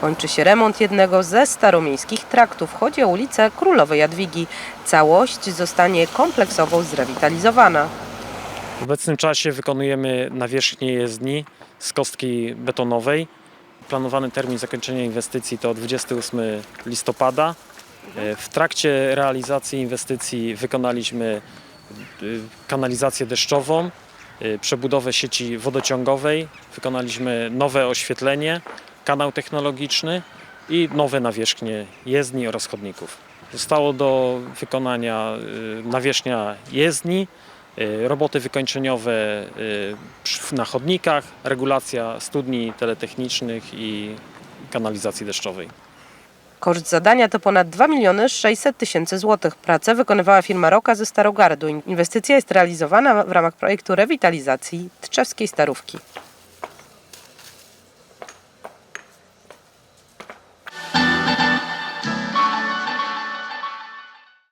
Kończy się remont jednego ze staromiejskich traktów. Chodzi o ulicę Królowej Jadwigi. Całość zostanie kompleksowo zrewitalizowana. W obecnym czasie wykonujemy nawierzchnię jezdni z kostki betonowej. Planowany termin zakończenia inwestycji to 28 listopada. E, W trakcie realizacji inwestycji wykonaliśmy y, kanalizację deszczową, y, przebudowę sieci wodociągowej, wykonaliśmy nowe oświetlenie, kanał technologiczny i nowe nawierzchnie jezdni oraz chodników. Zostało do wykonania y, nawierzchnia jezdni, y, roboty wykończeniowe y, na chodnikach, regulacja studni teletechnicznych i kanalizacji deszczowej. Koszt zadania to ponad 2 miliony 600 tysięcy złotych. Pracę wykonywała firma Roka ze Starogardu. Inwestycja jest realizowana w ramach projektu rewitalizacji Tczewskiej Starówki.